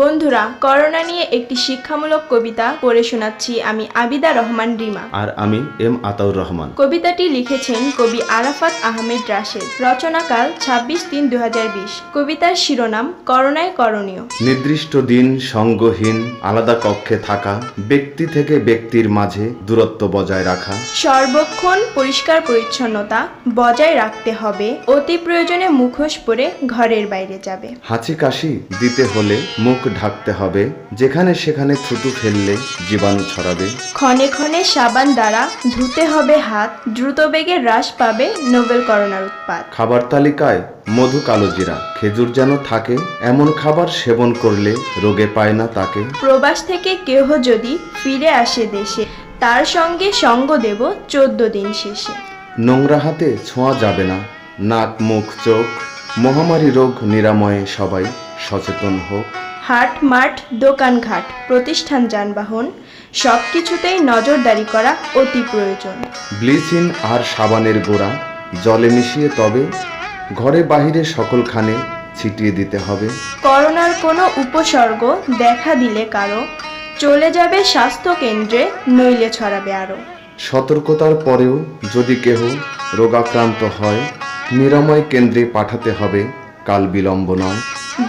বন্ধুরা করোনা নিয়ে একটি শিক্ষামূলক কবিতা পড়ে শোনাচ্ছি আমি আবিদা রহমান রিমা। আর আমি এম আতাউর রহমান। কবিতাটি লিখেছেন কবি আরাফাত আহমেদ রাশেদ। রচনাকাল ছাব্বিশ তিন দু কবিতার শিরোনাম করোনায় করণীয়। নির্দিষ্ট দিন সঙ্গহীন আলাদা কক্ষে থাকা ব্যক্তি থেকে ব্যক্তির মাঝে দূরত্ব বজায় রাখা। সর্বক্ষণ পরিষ্কার পরিচ্ছন্নতা বজায় রাখতে হবে। অতি প্রয়োজনে মুখোশ পরে ঘরের বাইরে যাবে। হাঁচি কাশি দিতে হলে মুখ ঢাকতে হবে যেখানে সেখানে থুতু ফেললে জীবাণু ছড়াবে। ক্ষণে ক্ষণে সাবান দ্বারা ধুতে হবে হাত দ্রুত বেগে হ্রাস পাবে নোবেল করোনার উৎপাদ খাবার তালিকায় মধু কালোজিরা খেজুর যেন থাকে এমন খাবার সেবন করলে রোগে পায় না তাকে। প্রবাস থেকে কেহ যদি ফিরে আসে দেশে তার সঙ্গে সঙ্গ দেব চোদ্দ দিন শেষে। নোংরা হাতে ছোঁয়া যাবে না নাক মুখ চোখ মহামারী রোগ নিরাময়ে সবাই সচেতন হোক। হাট মাঠ দোকানঘাট প্রতিষ্ঠান যানবাহন সব কিছুতেই নজরদারি করা অতি প্রয়োজন। ব্লিচিং আর সাবানের গোড়া জলে মিশিয়ে তবে ঘরে বাহিরে সকলখানে ছিটিয়ে দিতে হবে। করোনার কোনো উপসর্গ দেখা দিলে কারও চলে যাবে স্বাস্থ্য কেন্দ্রে নইলে ছড়াবে আরও সতর্কতার পরেও যদি কেহ রোগাক্রান্ত হয় নিরাময় কেন্দ্রে পাঠাতে হবে কাল বিলম্ব নয়।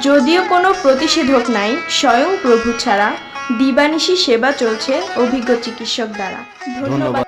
যদিও কোনো প্রতিষেধক নাই স্বয়ং প্রভু ছাড়া দিবানিশি সেবা চলছে অভিজ্ঞ চিকিৎসক দ্বারা। ধন্যবাদ।